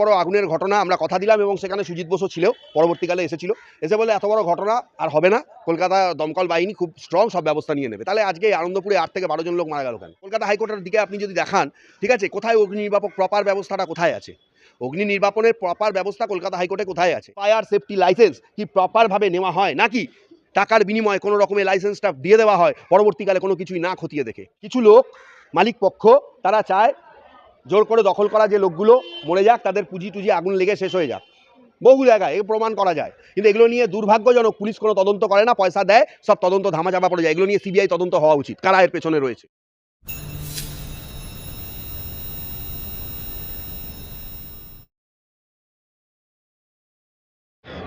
বড় আগুনের ঘটনা আমরা কথা দিলাম এবং সেখানে সুজিত বসু ছিল, পরবর্তীকালে এসেছিল। এসে বলে এত বড় ঘটনা আর হবে না, কলকাতা দমকল বাহিনী খুব স্ট্রং সব ব্যবস্থা নিয়ে নেবে। তাহলে আজকে আনন্দপুরে আট থেকে বারো জন লোক মারা গেল কেন? কলকাতা হাইকোর্টের দিকে আপনি যদি দেখান, ঠিক আছে, কোথায় অগ্নি নির্বাপক প্রপার ব্যবস্থাটা কোথায় আছে? অগ্নি নির্বাপনের প্রপার ব্যবস্থা কলকাতা হাইকোর্টে কোথায় আছে? ফায়ার সেফটি লাইসেন্স কি প্রপারভাবে নেওয়া হয় নাকি টাকার বিনিময়ে কোনো রকমের লাইসেন্সটা দিয়ে দেওয়া হয়? পরবর্তীকালে কোনো কিছুই না খতিয়ে দেখে। কিছু লোক মালিক পক্ষ তারা চায় জোর করে দখল করা যে লোকগুলো মরে যাক, তাদের পুঁজি টুজি আগুন লেগে শেষ হয়ে যাক। বহু জায়গায় এ প্রমাণ করা যায়। কিন্তু এগুলো নিয়ে দুর্ভাগ্যজনক পুলিশ কোনো তদন্ত করে না, পয়সা দেয়, সব তদন্ত ধামাচাপা পড়ে যায়। এগুলো নিয়ে সিবিআই তদন্ত হওয়া উচিত। কারা এর পেছনে রয়েছে?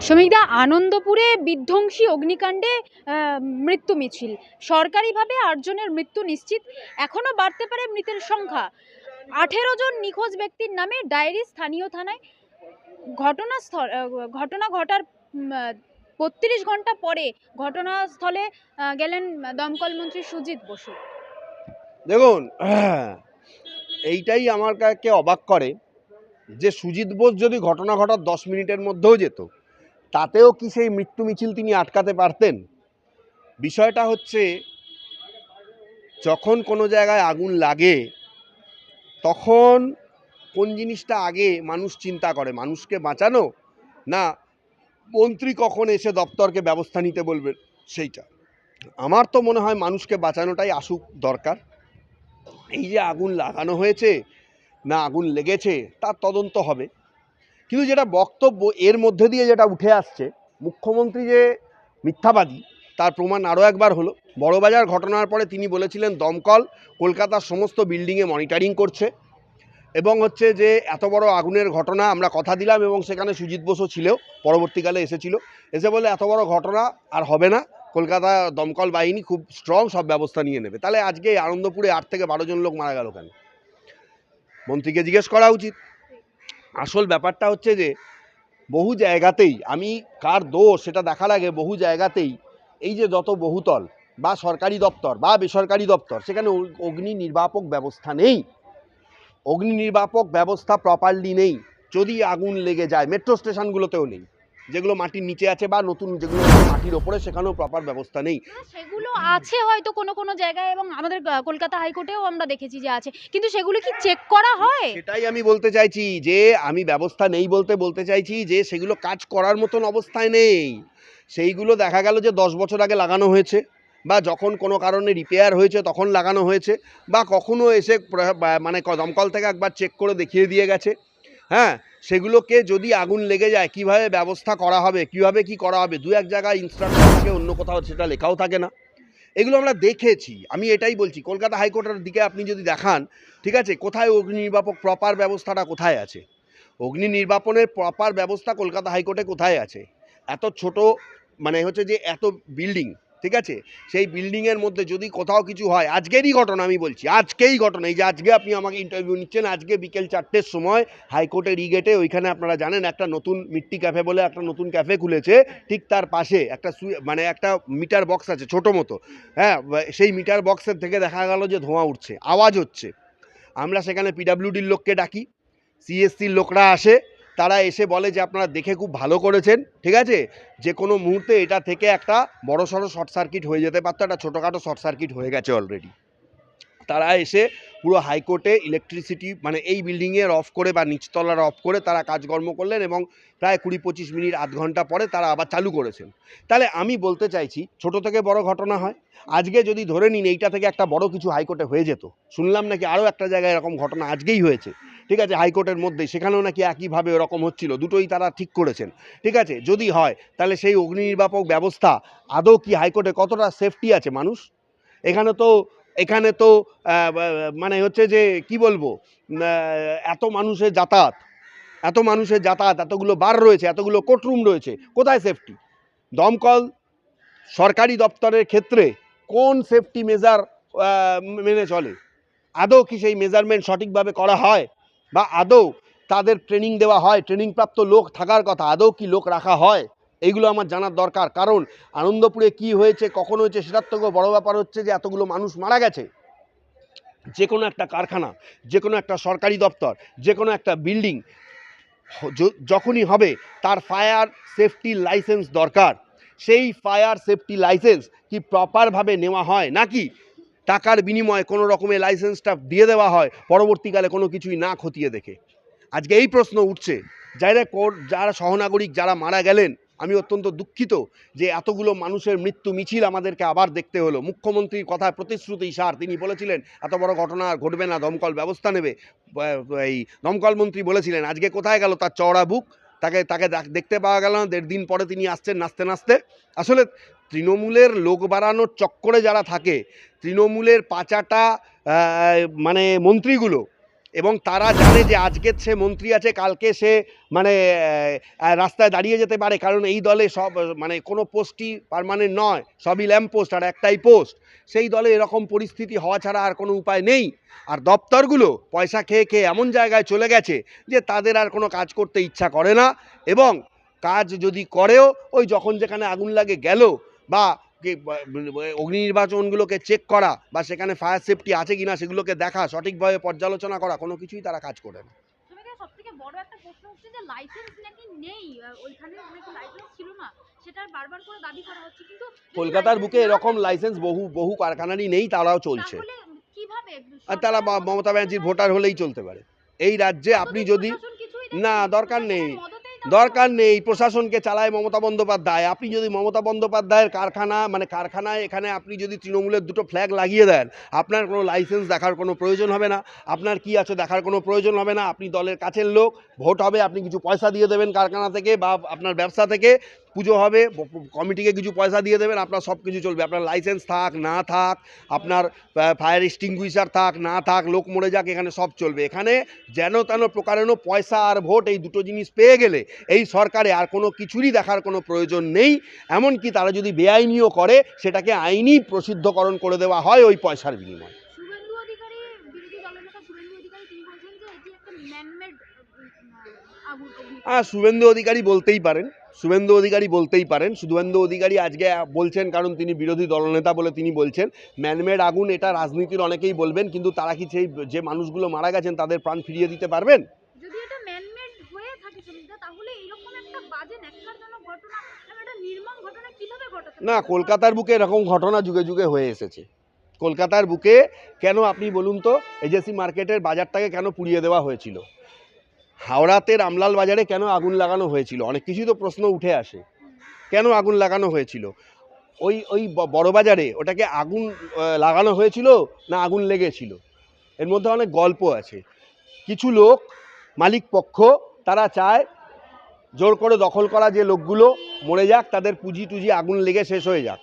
শ্রমিকদা আনন্দপুরে বিধ্বংসী অগ্নিকাণ্ডে মৃত্যু মিছিল। সরকারিভাবে আটজনের মৃত্যু নিশ্চিত। এখনও বাড়তে পারে মৃতের সংখ্যা। আঠেরো জন নিখোঁজ ব্যক্তির নামে ডায়েরি স্থানীয় থানায় ঘটনাস্থল ঘটনা ঘটার বত্রিশ ঘণ্টা পরে ঘটনাস্থলে গেলেন দমকল মন্ত্রী সুজিত বসু। দেখুন, এইটাই আমার কাছে অবাক করে যে সুজিত বোস যদি ঘটনা ঘটার দশ মিনিটের মধ্যেও যেত, তাতেও কি সেই মৃত্যু মিছিল তিনি আটকাতে পারতেন? বিষয়টা হচ্ছে, যখন কোনো জায়গায় আগুন লাগে তখন কোন জিনিসটা আগে মানুষ চিন্তা করে? মানুষকে বাঁচানো? না, মন্ত্রী কখন এসে দপ্তরকে ব্যবস্থা নিতে বলবেন সেইটা। আমার তো মনে হয় মানুষকে বাঁচানোটাই আসুক দরকার। এই যে আগুন লাগানো হয়েছে, না আগুন লেগেছে, তার তদন্ত হবে। কিন্তু যেটা বক্তব্য এর মধ্যে দিয়ে যেটা উঠে আসছে, মুখ্যমন্ত্রী যে মিথ্যাবাদী তার প্রমাণ আরও একবার হলো। বড়বাজার ঘটনার পরে তিনি বলেছিলেন, দমকল কলকাতার সমস্ত বিল্ডিংয়ে মনিটারিং করছে এবং হচ্ছে যে এত বড় আগুনের ঘটনা আমরা কথা দিলাম এবং সেখানে সুজিত বসু ছিল পরবর্তীকালে এসেছিল। এসে বলে এত বড় ঘটনা আর হবে না। কলকাতা দমকল বাহিনী খুব স্ট্রং সব ব্যবস্থা নিয়ে নেবে। তাহলে আজকে আনন্দপুরে আট থেকে বারো জন লোক মারা গেল কেন? মন্ত্রীকে জিজ্ঞেস করা উচিত। আসল ব্যাপারটা হচ্ছে যে, বহু জায়গাতেই আমি কার দোষ সেটা দেখার আগে বহু জায়গাতেই এই যে যত বহুতল বা সরকারি দপ্তর বা বেসরকারি দপ্তর সেখানে অগ্নি নির্বাপক ব্যবস্থা নেই। অগ্নি নির্বাপক ব্যবস্থা প্রপারলি নেই। যদি আগুন লেগে যায় মেট্রো স্টেশনগুলোতেও নেই। যেগুলো মাটির নিচে আছে বা নতুন যেগুলো মাটির ওপরে সেখানেও প্রপার ব্যবস্থা নেই। সেগুলো আছে হয়তো কোনো কোনো জায়গায় এবং আমাদের কলকাতা হাইকোর্টেও আমরা দেখেছি যে আছে। কিন্তু সেগুলো কি চেক করা হয়? সেটাই আমি বলতে চাইছি যে আমি ব্যবস্থা নেই বলতে বলতে চাইছি যে সেগুলো কাজ করার মতন অবস্থায় নেই। সেইগুলো দেখা গেল যে দশ বছর আগে লাগানো হয়েছে বা যখন কোনো কারণে রিপেয়ার হয়েছে তখন লাগানো হয়েছে বা কখনো এসে মানে দমকল থেকে একবার চেক করে দেখিয়ে দিয়ে গেছে। হ্যাঁ সেগুলোকে যদি আগুন লেগে যায়, কীভাবে ব্যবস্থা করা হবে, কীভাবে কি করা হবে, দু এক জায়গায় ইনস্ট্রাকশন থাকে, অন্য কোথাও সেটা লেখাও থাকে না। এগুলো আমরা দেখেছি। আমি এটাই বলছি, কলকাতা হাইকোর্টের দিকে আপনি যদি দেখান, ঠিক আছে, কোথায় অগ্নি নির্বাপক প্রপার ব্যবস্থাটা কোথায় আছে? অগ্নি নির্বাপনের প্রপার ব্যবস্থা কলকাতা হাইকোর্টে কোথায় আছে? এত ছোট মানে হচ্ছে যে এত বিল্ডিং ঠিক আছে? সেই বিল্ডিংয়ের মধ্যে যদি কোথাও কিছু হয়, আজকেরই ঘটনা আমি বলছি, আজকেই ঘটনা। এই যে আজকে আপনি আমাকে ইন্টারভিউ নিচ্ছেন, আজকে বিকেল চারটের সময় হাইকোর্টের ই গেটে ওইখানে আপনারা জানেন, একটা নতুন মিট্টি ক্যাফে বলে একটা নতুন ক্যাফে খুলেছে, ঠিক তার পাশে একটা মানে একটা মিটার বক্স আছে, ছোটো মতো। হ্যাঁ সেই মিটার বক্সের থেকে দেখা গেল যে ধোঁয়া উঠছে, আওয়াজ হচ্ছে। আমরা সেখানে পিডাব্লিউডির লোককে ডাকি সিএসসির লোকরা আসে তারা এসে বলে যে, আপনারা দেখে খুব ভালো করেছেন, ঠিক আছে? যে কোনো মুহূর্তে এটা থেকে একটা বড় সড়ো শর্ট সার্কিট হয়ে যেতে পারতো, একটা ছোটোখাটো শর্ট সার্কিট হয়ে গেছে অলরেডি তারা এসে পুরো হাইকোর্টে ইলেকট্রিসিটি মানে এই বিল্ডিংয়ের অফ করে বা নিচতলার অফ করে তারা কাজকর্ম করলেন এবং প্রায় কুড়ি পঁচিশ মিনিট, আধ ঘণ্টা পরে তারা আবার চালু করেছেন। তাহলে আমি বলতে চাইছি, ছোট থেকে বড় ঘটনা হয়। আজকে যদি ধরে নিন, এইটা থেকে একটা বড় কিছু হাইকোর্টে হয়ে যেত। শুনলাম নাকি আরও একটা জায়গায় এরকম ঘটনা আজকেই হয়েছে। ঠিক আছে হাইকোর্টের মধ্যে, সেখানেও নাকি একইভাবে এরকম হচ্ছিল, দুটোই তারা ঠিক করেছেন। ঠিক আছে, যদি হয়, তাহলে সেই অগ্নি নির্বাপক ব্যবস্থা আদৌ কি হাইকোর্টে কতটা সেফটি আছে মানুষ? এখানে তো এখানে তো মানে হচ্ছে যে, কি বলব এত মানুষের যাতায়াত, এত মানুষের যাতায়াত, এতগুলো বার রয়েছে, এতগুলো কোর্টরুম রয়েছে, কোথায় সেফটি দমকল, সরকারি দপ্তরের ক্ষেত্রে কোন সেফটি মেজার মেনে চলে? আদৌ কি সেই মেজারমেন্ট সঠিকভাবে করা হয়? বা আদৌ তাদের ট্রেনিং দেওয়া হয় ট্রেনিংপ্রাপ্ত লোক থাকার কথা, আদৌ কি লোক রাখা হয়? এইগুলো আমার জানার দরকার। কারণ আনন্দপুরে কি হয়েছে, কখন হয়েছে, সেটার থেকেও বড় ব্যাপার হচ্ছে যে এতগুলো মানুষ মারা গেছে। যে কোনো একটা কারখানা, যে কোনো একটা সরকারি দপ্তর, যে কোনো একটা বিল্ডিং যখনই হবে, তার ফায়ার সেফটি লাইসেন্স দরকার। সেই ফায়ার সেফটি লাইসেন্স কি প্রপারভাবে নেওয়া হয় নাকি টাকার বিনিময়ে কোনো রকমের লাইসেন্সটা দিয়ে দেওয়া হয়, পরবর্তীকালে কোনো কিছুই না খতিয়ে দেখে। আজকে এই প্রশ্ন উঠছে যারা যারা সহনাগরিক যারা মারা গেলেন, আমি অত্যন্ত দুঃখিত যে এতগুলো মানুষের মৃত্যু মিছিল আমাদেরকে আবার দেখতে হলো। মুখ্যমন্ত্রীর কথায় প্রতিশ্রুতি সার, তিনি বলেছিলেন, এত বড় ঘটনা ঘটবে না, দমকল ব্যবস্থা নেবে। এই দমকল মন্ত্রী বলেছিলেন, আজকে কোথায় গেল তার চওড়া বুক? তাকে তাকে দেখতে পাওয়া গেল না। দেড় দিন পরে তিনি আসছেন নাচতে নাচতে। আসলে তৃণমূলের লোক বাড়ানোর চক্করে যারা থাকে, তৃণমূলের পাচাটা মানে মন্ত্রীগুলো এবং তারা জানে যে আজকের সে মন্ত্রী আছে, কালকে সে মানে রাস্তায় দাঁড়িয়ে যেতে পারে। কারণ এই দলে সব মানে কোনো পোস্টই পারমানেন্ট নয়। সবই ল্যাম্প পোস্ট আর একটাই পোস্ট সেই দলে এরকম পরিস্থিতি হওয়া ছাড়া আর কোনো উপায় নেই। আর দপ্তরগুলো পয়সা খেয়ে খেয়ে এমন জায়গায় চলে গেছে যে তাদের আর কোনো কাজ করতে ইচ্ছা করে না। এবং কাজ যদি করেও, ওই যখন যেখানে আগুন লাগে গেল বা অগ্নি নির্বাচনগুলোকে চেক করা বা সেখানে ফায়ার সেফটি আছে কিনা সেগুলোকে দেখা সঠিকভাবে পর্যালোচনা করা কোনো কিছুই তারা কাজ করে না। বড় একটা প্রশ্ন হচ্ছে যে লাইসেন্স নাকি নেই? ওইখানে নাকি লাইসেন্স ছিল না? সেটা বারবার করে দাবি করা হচ্ছে কিন্তু কলকাতার বুকে এরকম লাইসেন্স বহু বহু কারখানারই নেই তারাও চলছে। কীভাবে? আর তারা মমতা ব্যানার্জির ভোটার হলেই চলতে পারে। এই রাজ্যে আপনি যদি না, দরকার নেই। দরকার নেই, প্রশাসনকে চালায় মমতা বন্দ্যোপাধ্যায়। আপনি যদি মমতা বন্দ্যোপাধ্যায়ের কারখানা মানে কারখানায় এখানে আপনি যদি তৃণমূলের দুটো ফ্ল্যাগ লাগিয়ে দেন, আপনার কোনো লাইসেন্স দেখার কোনো প্রয়োজন হবে না। আপনার কি আছে দেখার কোনো প্রয়োজন হবে না। আপনি দলের কাছের লোক, ভোট হবে, আপনি কিছু পয়সা দিয়ে দেবেন কারখানা থেকে বা আপনার ব্যবসা থেকে। পুজো হবে কমিটিকে কিছু পয়সা দিয়ে দেবেন, আপনার সব কিছু চলবে। আপনার লাইসেন্স থাক, না থাক, আপনার ফায়ার এক্সটিংগুইশার থাক, না থাক, লোক মরে যাক, এখানে সব চলবে। এখানে যেন তেন প্রকারেণ পয়সা আর ভোট এই দুটো জিনিস পেয়ে গেলে এই সরকারে আর কোনো কিছুরই দেখার কোনো প্রয়োজন নেই। এমনকি তারা যদি বেআইনিও করে, সেটাকে আইনি প্রসিদ্ধকরণ করে দেওয়া হয় ওই পয়সার বিনিময়ে শুভেন্দু অধিকারী বিরোধী দলনেতা শুভেন্দু অধিকারী তিনি বলছেন যে এটি একটা ম্যানমেড আগুন অগ্নি হ্যাঁ শুভেন্দু অধিকারী বলতেই পারেন শুভেন্দু অধিকারী বলতেই পারেন। শুভেন্দু অধিকারী আজকে বলছেন কারণ তিনি বিরোধী দলনেতা বলে তিনি বলছেন। ম্যানমেড আগুন এটা রাজনীতির অনেকেই বলবেন কিন্তু তারা কি সেই যে মানুষগুলো মারা গেছেন তাদের প্রাণ ফিরিয়ে দিতে পারবেন? না কলকাতার বুকে এরকম ঘটনা যুগে যুগে হয়ে এসেছে। কলকাতার বুকে কেন আপনি বলুন তো এজেসি মার্কেটের বাজারটাকে কেন পুড়িয়ে দেওয়া হয়েছিল? হাওড়াতে রামলাল বাজারে কেন আগুন লাগানো হয়েছিল? অনেক কিছুই তো প্রশ্ন উঠে আসে। কেন আগুন লাগানো হয়েছিল? ওই ওই বড় বাজারে ওটাকে আগুন লাগানো হয়েছিল না আগুন লেগেছিল? এর মধ্যে অনেক গল্প আছে। কিছু লোক, মালিক পক্ষ, তারা চায় জোর করে দখল করা যে লোকগুলো মরে যাক, তাদের পুঁজি টুজি আগুন লেগে শেষ হয়ে যাক।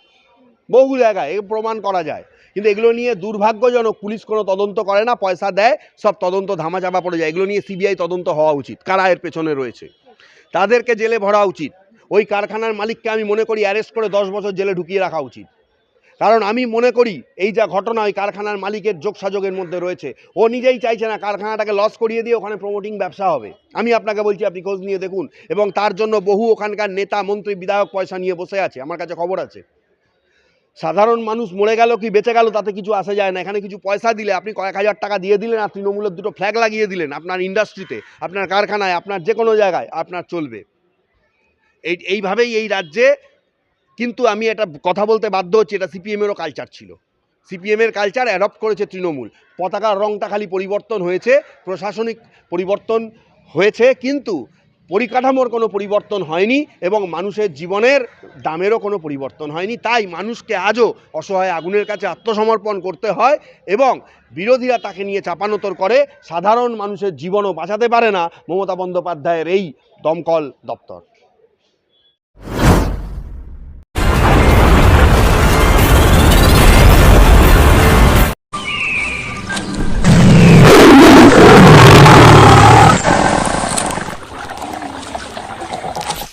বহু জায়গায় এ প্রমাণ করা যায়। কিন্তু এগুলো নিয়ে দুর্ভাগ্যজনক পুলিশ কোনো তদন্ত করে না, পয়সা দেয়, সব তদন্ত ধামাচাপা পড়ে যায়। এগুলো নিয়ে সিবিআই তদন্ত হওয়া উচিত, কারা এর পেছনে রয়েছে? তাদেরকে জেলে ভরা উচিত। ওই কারখানার মালিককে আমি মনে করি অ্যারেস্ট করে দশ বছর জেলে ঢুকিয়ে রাখা উচিত। কারণ আমি মনে করি এই যা ঘটনা, ওই কারখানার মালিকের যোগসাযোগের মধ্যে রয়েছে। ও নিজেই চাইছে না কারখানাটাকে লস করিয়ে দিয়ে ওখানে প্রমোটিং ব্যবসা হবে। আমি আপনাকে বলছি, আপনি খোঁজ নিয়ে দেখুন। এবং তার জন্য বহু ওখানকার নেতা, মন্ত্রী, বিধায়ক পয়সা নিয়ে বসে আছে, আমার কাছে খবর আছে। সাধারণ মানুষ মরে গেল কি বেঁচে গেল তাতে কিছু আসে যায় না। এখানে কিছু পয়সা দিলে, আপনি কয়েক হাজার টাকা দিয়ে দিলেন আর তৃণমূলের দুটো ফ্ল্যাগ লাগিয়ে দিলেন আপনার ইন্ডাস্ট্রিতে আপনার কারখানায়, আপনার যে কোনো জায়গায়, আপনার চলবে। এই, এইভাবেই এই রাজ্যে কিন্তু আমি এটা কথা বলতে বাধ্য হচ্ছি, এটা সিপিএমেরও কালচার ছিল। সিপিএমের কালচার অ্যাডপ্ট করেছে তৃণমূল। পতাকার রংটা খালি পরিবর্তন হয়েছে, প্রশাসনিক পরিবর্তন হয়েছে, কিন্তু পরিকাঠামোর কোনো পরিবর্তন হয়নি এবং মানুষের জীবনের দামেরও কোনো পরিবর্তন হয়নি। তাই মানুষকে আজও অসহায় আগুনের কাছে আত্মসমর্পণ করতে হয় এবং বিরোধীরা তাকে নিয়ে চাপানোতর করে। সাধারণ মানুষের জীবনও বাঁচাতে পারে না মমতা বন্দ্যোপাধ্যায়ের এই দমকল দপ্তর।